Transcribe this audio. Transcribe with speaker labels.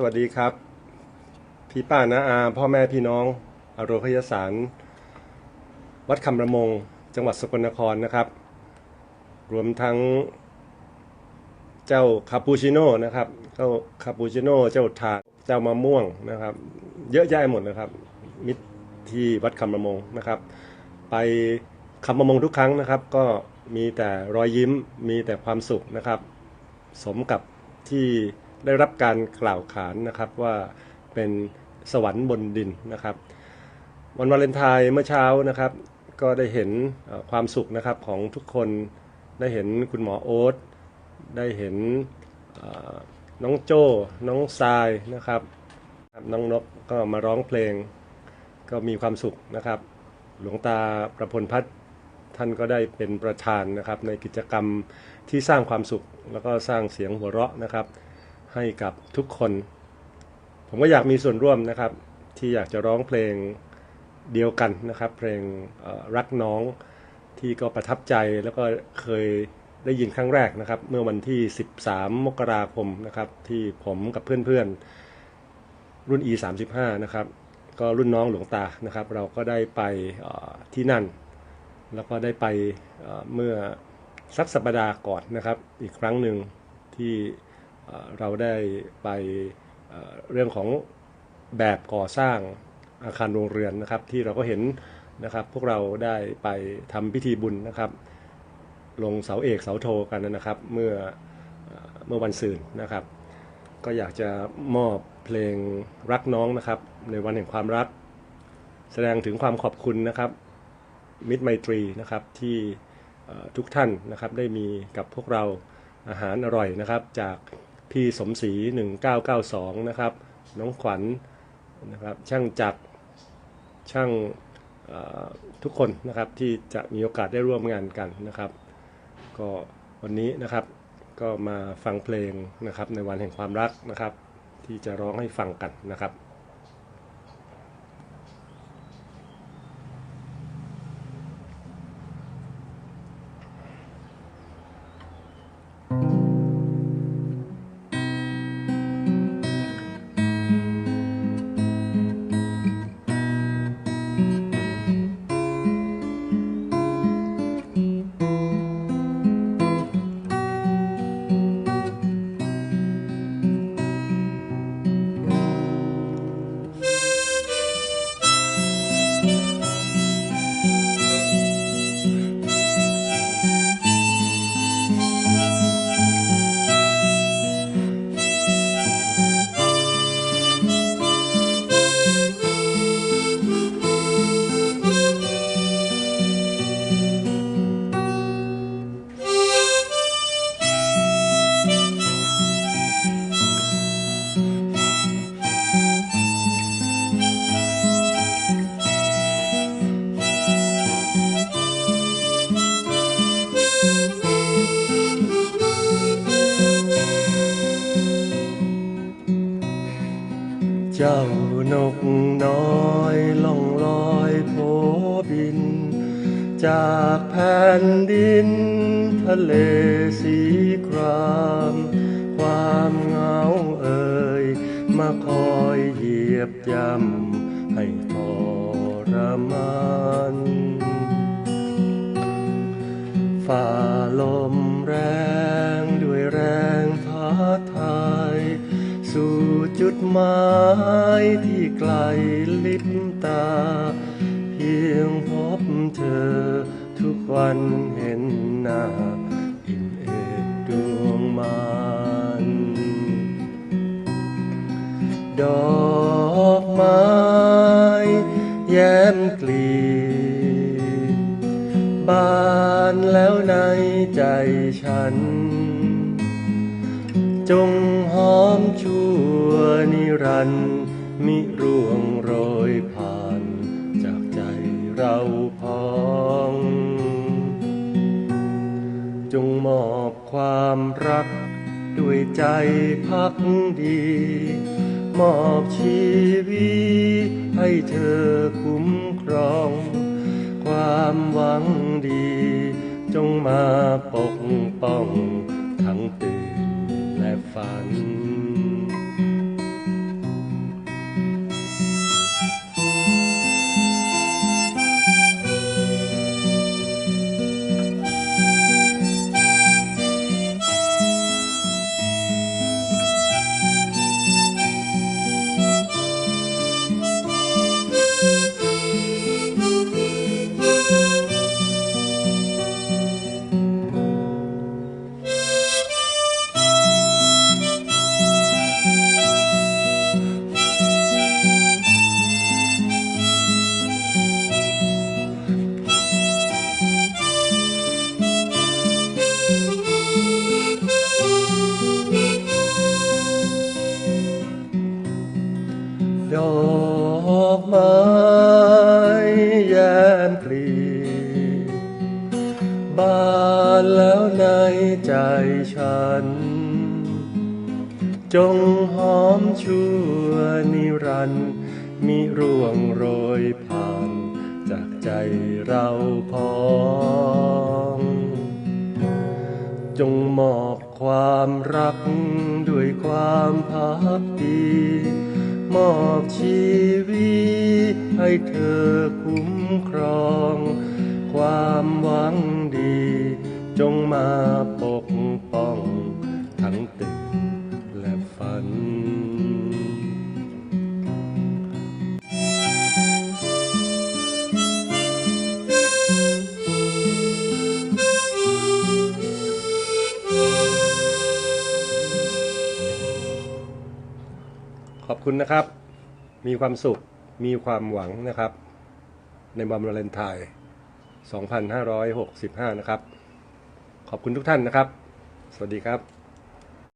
Speaker 1: สวัสดีครับ พี่ป้านาอา พ่อแม่พี่น้องอโรคยสาร วัดคำระมง จังหวัดสกลนครนะครับ รวมทั้ง เจ้าคาปูชิโน่นะครับ เจ้าคาปูชิโน่เจ้าถาดเจ้ามะม่วงนะครับ เยอะแยะหมดนะครับ มิตรที่วัดคำระมงนะครับ ไปคำประมงทุกครั้งนะครับ ก็มีแต่รอยยิ้มมีแต่ความสุขนะครับ สมกับที่ ได้รับการกล่าวขานนะครับว่าเป็นสวรรค์บนดินนะครับ วันวาเลนไทน์เมื่อเช้านะครับ ก็ได้เห็นความสุขนะครับของทุกคนได้เห็นคุณหมอโอ๊ตได้เห็นน้องโจ้น้องทรายนะครับน้องนกก็มาร้องเพลงก็มีความสุขนะครับ หลวงตาประพลพัฒน์ท่านก็ได้เป็นประธานนะครับ ในกิจกรรมที่สร้างความสุข แล้วก็สร้างเสียงหัวเราะนะครับ ให้กับทุกคน ผมก็อยากมีส่วนร่วมนะครับ ที่อยากจะร้องเพลงเดียวกันนะครับ เพลงรักน้องที่ก็ประทับใจแล้วก็เคยได้ยินครั้งแรกนะครับ เมื่อวันที่ 13 มกราคมนะครับ ที่ผมกับเพื่อนๆ รุ่น E 35 นะครับ ก็รุ่นน้องหลวงตานะครับ เราก็ได้ไปที่นั่น แล้วก็ได้ไปเอ่อเมื่อสักสัปดาห์ก่อนนะครับ อีกครั้งหนึ่งที่ เราได้ไปเรื่องของแบบก่อสร้างอาคารโรงเรือนนะครับ ที่เราก็เห็นนะครับ พวกเราได้ไปทำพิธีบุญนะครับ ลงเสาเอกเสาโทกันนะครับ เมื่อเมื่อวันศืนนะครับ ก็อยากจะมอบเพลงรักน้องนะครับ ในวันแห่งความรัก แสดงถึงความขอบคุณนะครับ มิตรไมตรีนะครับที่ทุกท่านนะครับได้มีกับพวกเราอาหารอร่อยนะครับจาก พี่สมศรี 1992 นะครับ น้องขวัญนะครับ ช่างจักร ช่างทุกคนนะครับที่จะมีโอกาสได้ร่วมงานกันนะครับ ก็วันนี้นะครับก็มาฟังเพลงนะครับในวันแห่งความรักนะครับ ที่จะร้องให้ฟังกันนะครับ เจ้านกน้อยล่องลอยโผบิน จากแผ่นดิน ทะเลสีคราม ความเหงาเอ่ยมาคอยเหยียบย่ำให้ทรมานฝ่าลมแรง หมายที่ไกลลิบตา เพียงพบเธอ ทุกวันเห็นหน้าอิ่มเอ็ดดวงมานดอกไม้แย้มกลีบานแล้วในใจฉัน จงหอมชั่วนิรันดร์มิร่วงโรยผ่าน จากใจเราพองจงมอบความรัก ด้วยใจพักดี มอบชีวิตให้เธอคุ้มครอง ความหวังดี จงมาปกป้องทั้งตื่น ฝัน บานแล้วในใจฉัน จงหอมชั่วนิรันดร์มิร่วงโรยผ่าน จากใจเราพองจงมอบความรักด้วยความพักดี มอบชีวิตให้เธอคุ้มครอง ความหวัง จงมาปกป้อง ทั้งตื่นและฝัน ขอบคุณนะครับ มีความสุข มีความหวังนะครับ ในวันวาเลนไทน์ 2565 นะครับ ขอบคุณทุกท่านนะครับ สวัสดีครับ